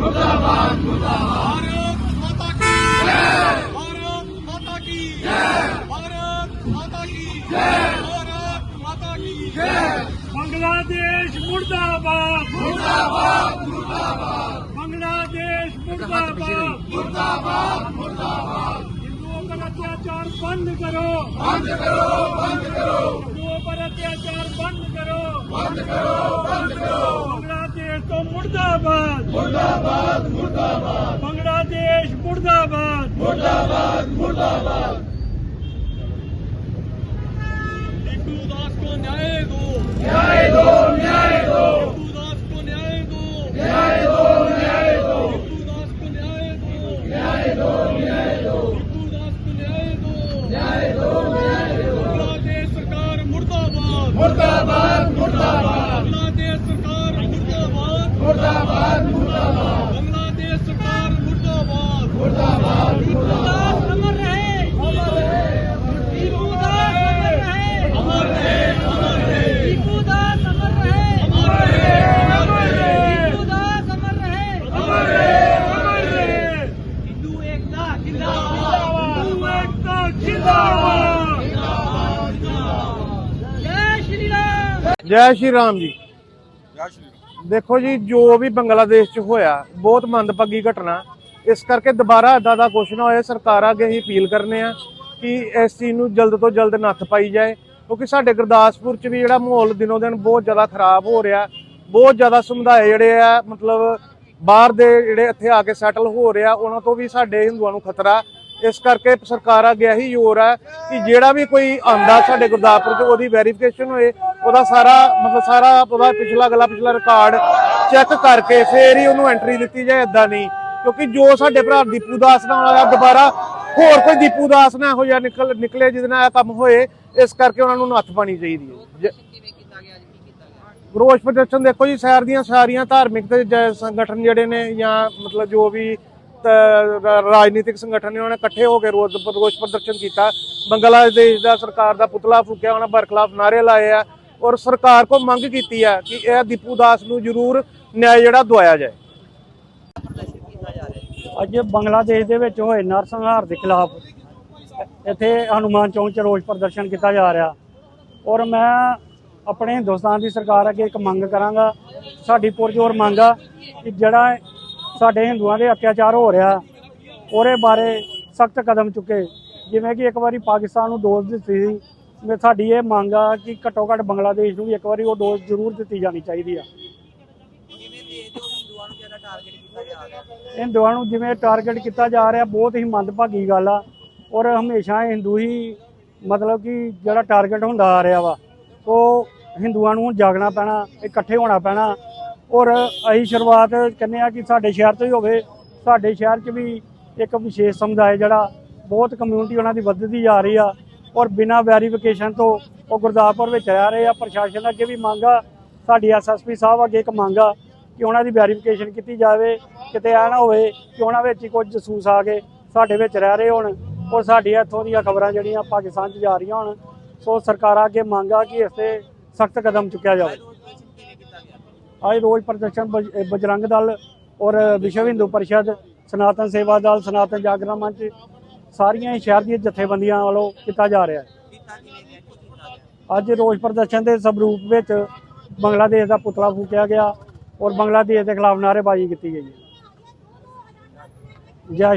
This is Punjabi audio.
ਮੁਰਦਾਬਾਦ। ਮੁਰਦਾਬਾਦ ਭਾਰਤ ਮਾਤਾ ਕੀ ਜੈ ਭਾਰਤ ਮਾਤਾ ਕੀ ਜੈ ਭਾਰਤ ਮਾਤਾ ਕੀ ਜੈ ਭਾਰਤ ਮਾਤਾ ਕੀ ਜੈ ਬੰਗਲਾਦੇਸ਼ ਮੁਰਦਾਬਾਦ ਮੁਰਦਾਬਾਦ ਮੁਰਦਾਬਾਦ ਬੰਗਲਾਦੇਸ਼ ਮੁਰਦਾਬਾਦ ਮੁਰਦਾਬਾਦ ਮੁਰਦਾਬਾਦ ਹਿੰਦੂਆਂ ਪਰ ਅਤਿਆਚਾਰ ਬੰਦ ਕਰੋ ਬੰਦ ਕਰੋ ਬੰਦ ਕਰੋ ਹਿੰਦੂਆਂ ਪਰ ਅਤਿਆਚਾਰ ਬੰਦ ਕਰੋ ਬੰਦ ਕਰੋ ਬੰਦ ਕਰੋ ਬੰਗਲਾਦੇਸ਼ ਤੋਂ ਮੁਰਦਾਬਾਦ मुर्दाबाद मुर्दाबाद बांग्लादेश मुर्दाबाद मुर्दाबाद मुर्दाबाद टिप्पू दास को न्याय दो न्याय दो ਜੈ ਸ਼੍ਰੀ ਰਾਮ ਜੀ। ਦੇਖੋ ਜੀ ਜੋ ਵੀ ਬੰਗਲਾਦੇਸ਼ 'ਚ ਹੋਇਆ ਬਹੁਤ ਮੰਦਭਾਗੀ ਘਟਨਾ। ਇਸ ਕਰਕੇ ਦੁਬਾਰਾ ਇਦਾਂ ਦਾ ਕੁਛ ਨਾ ਹੋਏ ਸਰਕਾਰ ਅੱਗੇ ਅਸੀਂ ਅਪੀਲ ਕਰਨੇ ਆ ਕਿ ਇਸ ਚੀਜ਼ ਨੂੰ ਜਲਦ ਤੋਂ ਜਲਦ ਨੱਥ ਪਾਈ ਜਾਏ। ਕਿਉਂਕਿ ਸਾਡੇ ਗੁਰਦਾਸਪੁਰ 'ਚ ਵੀ ਜਿਹੜਾ ਮਾਹੌਲ ਦਿਨੋ ਦਿਨ ਬਹੁਤ ਜ਼ਿਆਦਾ ਖਰਾਬ ਹੋ ਰਿਹਾ ਬਹੁਤ ਜ਼ਿਆਦਾ ਸਮੁਦਾਇ ਜਿਹੜੇ ਆ ਮਤਲਬ ਬਾਹਰ ਦੇ ਜਿਹੜੇ ਇੱਥੇ ਆ ਕੇ ਸੈਟਲ ਹੋ ਰਿਹਾ ਉਹਨਾਂ ਤੋਂ ਵੀ ਸਾਡੇ ਹਿੰਦੂਆਂ ਨੂੰ ਖਤਰਾ ਇਸ ਕਰਕੇ ਸਰਕਾਰ ਅੱਗੇ ਇਹੀ ਜ਼ੋਰ ਹੈ ਕਿ ਜਿਹੜਾ ਵੀ ਕੋਈ ਆਂਦਾ ਸਾਡੇ ਗੁਰਦਾਸਪੁਰ 'ਚ ਉਹਦੀ ਵੈਰੀਫਿਕੇਸ਼ਨ ਹੋਏ ਉਹਦਾ ਸਾਰਾ ਮਤਲਬ ਸਾਰਾ ਉਹਦਾ ਪਿਛਲਾ ਗਲਾ ਪਿਛਲਾ ਰਿਕਾਰਡ ਚੈੱਕ ਕਰਕੇ ਫੇਰ ਹੀ ਉਹਨੂੰ ਐਂਟਰੀ ਦਿੱਤੀ ਜਾਏ ਇਦਾਂ ਨਹੀਂ। ਕਿਉਂਕਿ ਜੋ ਸਾਡੇ ਭਰਾ ਦੀਪੂ ਦਾਸ ਨਾਲ ਹੋਇਆ ਦੁਬਾਰਾ ਹੋਰ ਕੋਈ ਦੀਪੂ ਦਾਸ ਨਾ ਇਹੋ ਜਿਹਾ ਨਿਕਲ ਨਿਕਲੇ ਜਿਹਦੇ ਨਾਲ ਇਹ ਕੰਮ ਹੋਏ ਇਸ ਕਰਕੇ ਉਹਨਾਂ ਨੂੰ ਨੱਥ ਪਾਣੀ ਚਾਹੀਦੀ ਹੈ। ਜ- ਰੋਸ ਪ੍ਰਦਰਸ਼ਨ ਦੇਖੋ ਜੀ ਸ਼ਹਿਰ ਦੀਆਂ ਸਾਰੀਆਂ ਧਾਰਮਿਕ ਤੇ ਜ- ਸੰਗਠਨ ਜਿਹੜੇ ਨੇ ਜਾਂ ਮਤਲਬ ਜੋ ਵੀ ਰਾਜਨੀਤਿਕ ਸੰਗਠਨ ਨੇ ਉਹਨਾਂ ਨੇ ਇਕੱਠੇ ਹੋ ਕੇ ਰੋਸ ਰੋਸ ਪ੍ਰਦਰਸ਼ਨ ਕੀਤਾ। ਬੰਗਲਾਦੇਸ਼ ਦਾ ਸਰਕਾਰ ਦਾ ਪੁਤਲਾ ਫੂਕਿਆ, ਉਹਨਾਂ ਬਰਖਲਾਫ ਨਾਰੇ ਲਾਏ ਆ ਔਰ ਸਰਕਾਰ ਕੋ ਮੰਗ ਕੀਤੀ ਹੈ ਕਿ ਇਹ ਦੀਪੂ ਦਾਸ ਨੂੰ ਜ਼ਰੂਰ ਨਿਆਂ ਜਿਹੜਾ ਦਵਾਇਆ ਜਾਏ। ਅੱਜ ਬੰਗਲਾਦੇਸ਼ ਦੇ ਵਿੱਚ ਹੋਏ ਨਰਸੰਹਾਰ ਦੇ ਖਿਲਾਫ ਇੱਥੇ ਹਨੂਮਾਨ ਚੌਂਕ 'ਚ ਰੋਸ ਪ੍ਰਦਰਸ਼ਨ ਕੀਤਾ ਜਾ ਰਿਹਾ। ਔਰ ਮੈਂ ਆਪਣੇ ਹਿੰਦੁਸਤਾਨ ਦੀ ਸਰਕਾਰ ਅੱਗੇ ਇੱਕ ਮੰਗ ਕਰਾਂਗਾ, ਸਾਡੀ ਪੁਰਜੋਰ ਮੰਗ ਆ ਕਿ ਜਿਹੜਾ ਸਾਡੇ ਹਿੰਦੂਆਂ ਦੇ ਅਤਿਆਚਾਰ ਹੋ ਰਿਹਾ, ਉਹਦੇ ਬਾਰੇ ਸਖਤ ਕਦਮ ਚੁੱਕੇ। ਜਿਵੇਂ ਕਿ ਇੱਕ ਵਾਰੀ ਪਾਕਿਸਤਾਨ ਨੂੰ ਡੋਜ਼ ਦਿੱਤੀ ਸੀ, ਮੈਂ ਸਾਡੀ ਇਹ ਮੰਗ ਆ ਕਿ ਘੱਟੋ ਘੱਟ ਬੰਗਲਾਦੇਸ਼ ਨੂੰ ਵੀ ਇੱਕ ਵਾਰੀ ਉਹ ਡੋਜ਼ ਜ਼ਰੂਰ ਦਿੱਤੀ ਜਾਣੀ ਚਾਹੀਦੀ ਆ। ਹਿੰਦੂਆਂ ਨੂੰ ਜਿਵੇਂ ਟਾਰਗੇਟ ਕੀਤਾ ਜਾ ਰਿਹਾ, ਬਹੁਤ ਹੀ ਮੰਦਭਾਗੀ ਗੱਲ ਆ, ਔਰ ਹਮੇਸ਼ਾ ਹਿੰਦੂ ਹੀ ਮਤਲਬ ਕਿ ਜਿਹੜਾ ਟਾਰਗੇਟ ਹੁੰਦਾ ਆ ਰਿਹਾ ਵਾ, ਉਹ ਹਿੰਦੂਆਂ ਨੂੰ ਜਾਗਣਾ ਪੈਣਾ, ਇਕੱਠੇ ਹੋਣਾ ਪੈਣਾ ਔਰ ਅਸੀਂ ਸ਼ੁਰੂਆਤ ਕਹਿੰਦੇ ਆ ਕਿ ਸਾਡੇ ਸ਼ਹਿਰ ਤੋਂ ਹੀ ਹੋਵੇ, ਸਾਡੇ ਸ਼ਹਿਰ 'ਚ ਵੀ ਇੱਕ ਵਿਸ਼ੇਸ਼ ਸਮੁਦਾਇ ਜਿਹੜਾ ਬਹੁਤ ਕਮਿਊਨਿਟੀ ਉਹਨਾਂ ਦੀ ਵੱਧਦੀ ਜਾ ਰਹੀ ਆ ਔਰ ਬਿਨਾਂ ਵੈਰੀਫਿਕੇਸ਼ਨ ਤੋਂ ਉਹ ਗੁਰਦਾਸਪੁਰ ਵਿੱਚ ਰਹਿ ਰਹੇ ਆ, ਪ੍ਰਸ਼ਾਸਨ ਅੱਗੇ ਵੀ ਮੰਗ ਆ, ਸਾਡੀ ਐਸਐਸਪੀ ਸਾਹਿਬ ਅੱਗੇ ਇੱਕ ਮੰਗ ਆ ਕਿ ਉਹਨਾਂ ਦੀ ਵੈਰੀਫਿਕੇਸ਼ਨ ਕੀਤੀ ਜਾਵੇ, ਕਿਤੇ ਆ ਨਾ ਹੋਵੇ ਕਿ ਉਹਨਾਂ ਵਿੱਚ ਹੀ ਕੁਝ ਜਸੂਸ ਆ ਗਏ, ਸਾਡੇ ਵਿੱਚ ਰਹਿ ਰਹੇ ਹੋਣ ਔਰ ਸਾਡੀ ਇੱਥੋਂ ਦੀਆਂ ਖਬਰਾਂ ਜਿਹੜੀਆਂ ਪਾਕਿਸਤਾਨ 'ਚ ਜਾ ਰਹੀਆਂ ਹੋਣ, ਸੋ ਸਰਕਾਰਾਂ ਅੱਗੇ ਮੰਗ ਆ ਕਿ ਇਸ ਤੇ ਸਖਤ ਕਦਮ ਚੁੱਕਿਆ ਜਾਵੇ। ਅੱਜ ਰੋਜ਼ ਪ੍ਰਦਰਸ਼ਨ ਬਜ- ਅਹ ਬਜਰੰਗ ਦਲ ਔਰ ਵਿਸ਼ਵ ਹਿੰਦੂ ਪਰਿਸ਼ਦ, ਸਨਾਤਨ ਸੇਵਾ ਦਲ, ਸਨਾਤਨ ਜਾਗਰਣ ਮੰਚ, ਸਾਰੀਆਂ ਹੀ ਸ਼ਹਿਰ ਦੀਆਂ ਜਥੇਬੰਦੀਆਂ ਵੱਲੋਂ ਕੀਤਾ ਜਾ ਰਿਹਾ ਹੈ। ਅੱਜ ਰੋਜ਼ ਪ੍ਰਦਰਸ਼ਨ ਦੇ ਸਬਰੂਪ ਵਿੱਚ ਬੰਗਲਾਦੇਸ਼ ਦਾ ਪੁਤਲਾ ਫੂਕਿਆ ਗਿਆ ਔਰ ਬੰਗਲਾਦੇਸ਼ ਦੇ ਖਿਲਾਫ ਨਾਅਰੇਬਾਜ਼ੀ ਕੀਤੀ ਗਈ ਜੈ